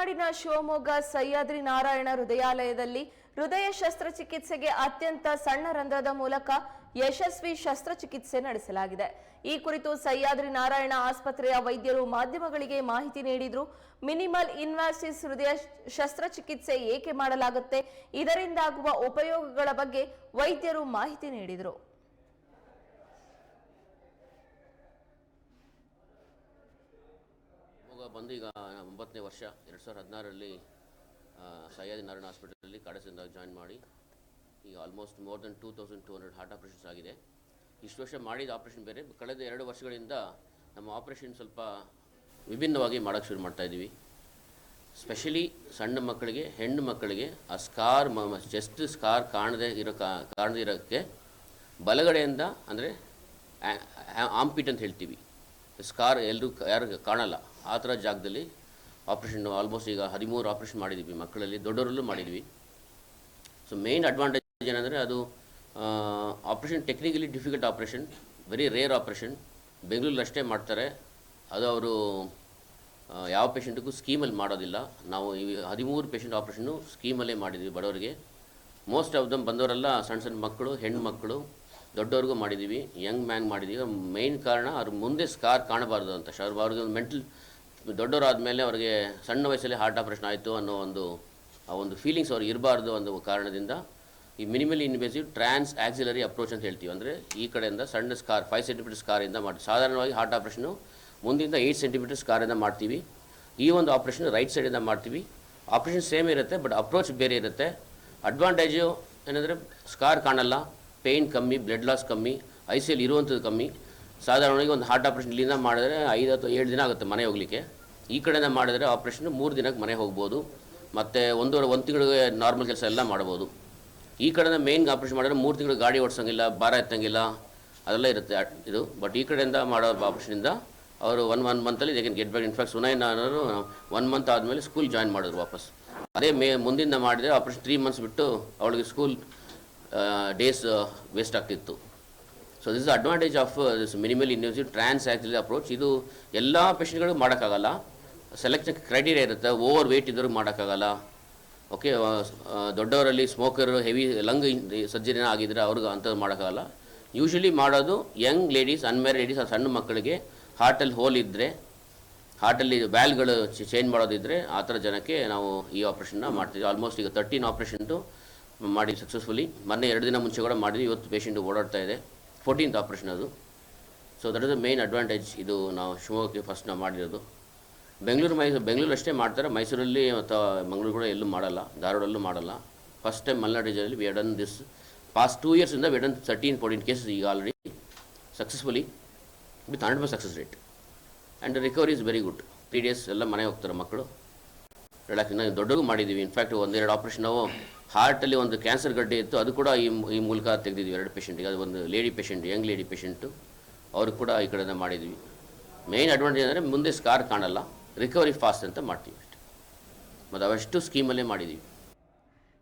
ಮಲೆನಾಡಿನ ಶಿವಮೊಗ್ಗ ಸಹ್ಯಾದ್ರಿ ನಾರಾಯಣ ಹೃದಯಾಲಯದಲ್ಲಿ ಹೃದಯ ಶಸ್ತ್ರಚಿಕಿತ್ಸೆಗೆ ಅತ್ಯಂತ ಸಣ್ಣ ರಂಧ್ರದ ಮೂಲಕ ಯಶಸ್ವಿ ಶಸ್ತ್ರಚಿಕಿತ್ಸೆ ನಡೆಸಲಾಗಿದೆ. ಈ ಕುರಿತು ಸಹ್ಯಾದ್ರಿ ನಾರಾಯಣ ಆಸ್ಪತ್ರೆಯ ವೈದ್ಯರು ಮಾಧ್ಯಮಗಳಿಗೆ ಮಾಹಿತಿ ನೀಡಿದ್ರು. ಮಿನಿಮಲ್ ಇನ್ವಾಸಿಸ್ ಹೃದಯ ಶಸ್ತ್ರಚಿಕಿತ್ಸೆ ಏಕೆ ಮಾಡಲಾಗುತ್ತೆ, ಇದರಿಂದಾಗುವ ಉಪಯೋಗಗಳ ಬಗ್ಗೆ ವೈದ್ಯರು ಮಾಹಿತಿ ನೀಡಿದರು. ಬಂದು ಈಗ ಒಂಬತ್ತನೇ ವರ್ಷ, ಎರಡು ಸಾವಿರದ ಹದಿನಾರರಲ್ಲಿ ಸಹ್ಯಾದಿ ನಾರಾಯಣ ಹಾಸ್ಪಿಟಲಲ್ಲಿ ಕಾಡಸಿಂದ ಜಾಯ್ನ್ ಮಾಡಿ, ಈಗ almost more than two thousand two hundred heart operations ಆಗಿದೆ. ಇಷ್ಟು ವರ್ಷ ಮಾಡಿದ ಆಪ್ರೇಷನ್ ಬೇರೆ, ಕಳೆದ ಎರಡು ವರ್ಷಗಳಿಂದ ನಮ್ಮ ಆಪ್ರೇಷನ್ ಸ್ವಲ್ಪ ವಿಭಿನ್ನವಾಗಿ ಮಾಡೋಕ್ಕೆ ಶುರು ಮಾಡ್ತಾಯಿದ್ದೀವಿ ಸ್ಪೆಷಲಿ ಸಣ್ಣ ಮಕ್ಕಳಿಗೆ, ಹೆಣ್ಣು ಮಕ್ಕಳಿಗೆ ಆ ಸ್ಕಾರ್ ಚೆಸ್ಟ್ ಸ್ಕಾರ್ ಕಾಣದೇ ಇರೋ ಕಾಣದೇ ಇರೋಕ್ಕೆ ಬಲಗಡೆಯಿಂದ ಅಂದರೆ ಆಂಪಿಟ್ ಅಂತ ಹೇಳ್ತೀವಿ. ಸ್ಕಾರ್ ಎಲ್ಲರೂ ಯಾರು ಕಾಣಲ್ಲ. ಆ ಥರ ಜಾಗದಲ್ಲಿ ಆಪ್ರೇಷನ್ ಆಲ್ಮೋಸ್ಟ್ ಈಗ ಹದಿಮೂರು ಆಪ್ರೇಷನ್ ಮಾಡಿದ್ದೀವಿ ಮಕ್ಕಳಲ್ಲಿ, ದೊಡ್ಡವರಲ್ಲೂ ಮಾಡಿದ್ವಿ. ಸೊ ಮೇಯ್ನ್ ಅಡ್ವಾಂಟೇಜ್ ಏನಂದರೆ ಅದು operation technically difficult operation very rare operation ಬೆಂಗಳೂರಲ್ಲಿ ಅಷ್ಟೇ ಮಾಡ್ತಾರೆ. ಅದು ಅವರು ಯಾವ ಪೇಷಂಟಿಗೂ ಸ್ಕೀಮಲ್ಲಿ ಮಾಡೋದಿಲ್ಲ. ನಾವು ಈ ಹದಿಮೂರು ಪೇಷಂಟ್ ಆಪ್ರೇಷನ್ನು ಸ್ಕೀಮಲ್ಲೇ ಮಾಡಿದ್ವಿ ಬಡವರಿಗೆ. ಮೋಸ್ಟ್ ಆಫ್ ದಮ್ ಬಂದವರೆಲ್ಲ ಸಣ್ಣ ಸಣ್ಣ ಮಕ್ಕಳು, ಹೆಣ್ಣು ಮಕ್ಕಳು. ದೊಡ್ಡವ್ರಿಗೂ ಮಾಡಿದ್ದೀವಿ ಯಂಗ್ ಮ್ಯಾನ್ ಮಾಡಿದ್ದೀವಿ ಮೇಯ್ನ್ ಕಾರಣ ಅವ್ರ ಮುಂದೆ ಸ್ಕಾರ್ ಕಾಣಬಾರ್ದು ಅಂತ. ಶರ್ ಅವ್ರಿಗೆ ಒಂದು ಮೆಂಟಲ್ ದೊಡ್ಡವರಾದಮೇಲೆ ಅವ್ರಿಗೆ ಸಣ್ಣ ವಯಸ್ಸಲ್ಲಿ ಹಾರ್ಟ್ ಆಪ್ರೇಷನ್ ಆಯಿತು ಅನ್ನೋ ಒಂದು, ಆ ಒಂದು ಫೀಲಿಂಗ್ಸ್ ಅವ್ರಿಗೆ ಇರಬಾರ್ದು ಅನ್ನೋ ಕಾರಣದಿಂದ ಈ minimally invasive trans axillary approach ಅಂತ ಹೇಳ್ತೀವಿ. ಅಂದರೆ ಈ ಕಡೆಯಿಂದ ಸಣ್ಣ ಸ್ಕಾರ್ ಫೈವ್ ಸೆಂಟಿಮೀಟರ್ ಸ್ಕಾರಿಂದ ಮಾಡಿ, ಸಾಧಾರಣವಾಗಿ ಹಾರ್ಟ್ ಆಪ್ರೇಷನು ಮುಂದಿಂದ ಏಯ್ಟ್ ಸೆಂಟಿಮೀಟರ್ ಸ್ಕಾರಿಂದ ಮಾಡ್ತೀವಿ. ಈ ಒಂದು ಆಪ್ರೇಷನ್ ರೈಟ್ ಸೈಡಿಂದ ಮಾಡ್ತೀವಿ. ಆಪ್ರೇಷನ್ ಸೇಮ್ ಇರುತ್ತೆ ಬಟ್ ಅಪ್ರೋಚ್ ಬೇರೆ ಇರುತ್ತೆ. ಅಡ್ವಾಂಟೇಜು ಏನಂದರೆ ಸ್ಕಾರ್ ಕಾಣಲ್ಲ. ಪೇಯ್ನ್ ಕಮ್ಮಿ, ಬ್ಲಡ್ ಲಾಸ್ ಕಮ್ಮಿ ಐ ಸಿ ಎಲ್ ಇರುವಂಥದ್ದು ಕಮ್ಮಿ. ಸಾಧಾರಣವಾಗಿ ಒಂದು ಹಾರ್ಟ್ ಆಪ್ರೇಷನ್ ಇಲ್ಲಿಂದ ಮಾಡಿದ್ರೆ ಐದು ಅಥವಾ ಏಳು ದಿನ ಆಗುತ್ತೆ ಮನೆ ಹೋಗಲಿಕ್ಕೆ. ಈ ಕಡೆಯಿಂದ ಮಾಡಿದ್ರೆ ಆಪ್ರೇಷನ್ ಮೂರು ದಿನಕ್ಕೆ ಮನೆ ಹೋಗ್ಬೋದು. ಮತ್ತು ಒಂದೂವರೆ, ಒಂದು ತಿಂಗಳಿಗೆ ನಾರ್ಮಲ್ ಕೆಲಸ ಎಲ್ಲ ಮಾಡ್ಬೋದು. ಈ ಕಡೆಯಿಂದ ಮೇನ್ ಆಪ್ರೇಷನ್ ಮಾಡಿದ್ರೆ ಮೂರು ತಿಂಗಳು ಗಾಡಿ ಓಡಿಸೋಂಗಿಲ್ಲ, ಭಾರ ಎತ್ತಂಗಿಲ್ಲ, ಅದೆಲ್ಲ ಇರುತ್ತೆ ಇದು. ಬಟ್ ಈ ಕಡೆಯಿಂದ ಮಾಡೋ ಆಪ್ರೇಷನಿಂದ ಅವರು one one ಮಂತಲ್ಲಿ they can get back in fact ಸುನೈನ್ ಅನ್ನೋರು ಒನ್ ಮಂತ್ ಆದಮೇಲೆ ಸ್ಕೂಲ್ ಜಾಯ್ನ್ ಮಾಡಿದ್ರು ವಾಪಸ್. ಅದೇ ಮೇ, ಮುಂದಿನ ಮಾಡಿದರೆ ಆಪ್ರೇಷನ್ ತ್ರೀ ಮಂತ್ಸ್ ಬಿಟ್ಟು ಅವಳಿಗೆ ಸ್ಕೂಲ್ ಡೇಸ್ ವೇಸ್ಟ್ ಆಗ್ತಿತ್ತು. So this advantage of this minimal invasive trans axillary approach ಇದು ಎಲ್ಲ ಪೇಷಂಟ್ಗಳು ಮಾಡೋಕ್ಕಾಗಲ್ಲ. ಸೆಲೆಕ್ಷನ್ ಕ್ರೈಟೀರಿಯಾ ಇರುತ್ತೆ. ಓವರ್ ವೆಯ್ಟ್ ಇದ್ದರೂ ಮಾಡೋಕ್ಕಾಗಲ್ಲ ಓಕೆ ದೊಡ್ಡವರಲ್ಲಿ ಸ್ಮೋಕರ್ ಹೆವಿ ಲಂಗ್ ಸರ್ಜರಿನ ಆಗಿದ್ರೆ ಅವ್ರಿಗೆ ಅಂಥದ್ದು ಮಾಡೋಕ್ಕಾಗಲ್ಲ. ಯೂಶ್ವಲಿ ಮಾಡೋದು ಯಂಗ್ ಲೇಡೀಸ್ ಅನ್ಮ್ಯಾರಿಡ್ ಲೇಡೀಸ್ ಸಣ್ಣ ಮಕ್ಕಳಿಗೆ ಹಾರ್ಟಲ್ಲಿ ಹೋಲ್ ಇದ್ದರೆ ಹಾರ್ಟಲ್ಲಿ ವ್ಯಾಲ್ಗಳು ಚೇಂಜ್ ಮಾಡೋದಿದ್ದರೆ ಆ ಥರ ಜನಕ್ಕೆ ನಾವು ಈ ಆಪ್ರೇಷನ್ನ ಮಾಡ್ತೀವಿ ಆಲ್ಮೋಸ್ಟ್ ಈಗ ತರ್ಟೀನ್ ಆಪ್ರೇಷನ್ಟು ಮಾಡಿ ಸಕ್ಸಸ್ಫುಲಿ ಮೊನ್ನೆ ಎರಡು ದಿನ ಮುಂಚೆ ಕೂಡ ಮಾಡಿದ್ವಿ. ಇವತ್ತು ಪೇಷಂಟ್ ಓಡಾಡ್ತಾ ಇದೆ. ಫೋರ್ಟೀನ್ತ್ ಆಪ್ರೇಷನ್ ಅದು. So that is the main advantage ಇದು ನಾವು ಶಿವಮೊಗ್ಗಕ್ಕೆ ಫಸ್ಟ್ ನಾವು ಮಾಡಿರೋದು. ಬೆಂಗಳೂರು, ಮೈಸೂರು, ಬೆಂಗಳೂರು ಅಷ್ಟೇ ಮಾಡ್ತಾರೆ. ಮೈಸೂರಲ್ಲಿ ಮತ್ತು ಮಂಗಳೂರು ಕೂಡ ಎಲ್ಲೂ ಮಾಡಲ್ಲ. ಧಾರವಾಡಲ್ಲೂ ಮಾಡಲ್ಲ. First time Malenadu ರೀಜನಲ್ಲಿ we done this past two ಇಯರ್ಸಿಂದ we done thirteen fourteen cases ಈಗ already successfully with hundred percent success rate and recovery is very good three days ಎಲ್ಲ ಮನೆ ಹೋಗ್ತಾರೆ ಮಕ್ಕಳು. ಹೇಳಕ್ಕೆ ದೊಡ್ಡದು ಮಾಡಿದ್ದೀವಿ ಇನ್ಫ್ಯಾಕ್ಟ್ ಒಂದೆರಡು ಆಪ್ರೇಷನ್ ನಾವು ಹಾರ್ಟಲ್ಲಿ ಒಂದು ಕ್ಯಾನ್ಸರ್ ಗಡ್ಡೆ ಇತ್ತು. ಅದು ಕೂಡ ಈ ಈ ಮೂಲಕ ತೆಗೆದಿದ್ವಿ ಎರಡು ಪೇಷೆಂಟಿಗೆ ಅದು ಒಂದು lady patient young lady patient ಅವ್ರಿಗೆ ಕೂಡ ಈ ಕಡೆಯಿಂದ ಮಾಡಿದ್ವಿ. ಮೇಯ್ನ್ ಅಡ್ವಾಂಟೇಜ್ ಅಂದರೆ ಮುಂದೆ ಸ್ಕಾರ್ ಕಾಣಲ್ಲ. ರಿಕವರಿ ಫಾಸ್ಟ್ ಅಂತ ಮಾಡ್ತೀವಿ ಅಷ್ಟೆ. ಮತ್ತು ಅವಷ್ಟು ಸ್ಕೀಮಲ್ಲೇ ಮಾಡಿದ್ದೀವಿ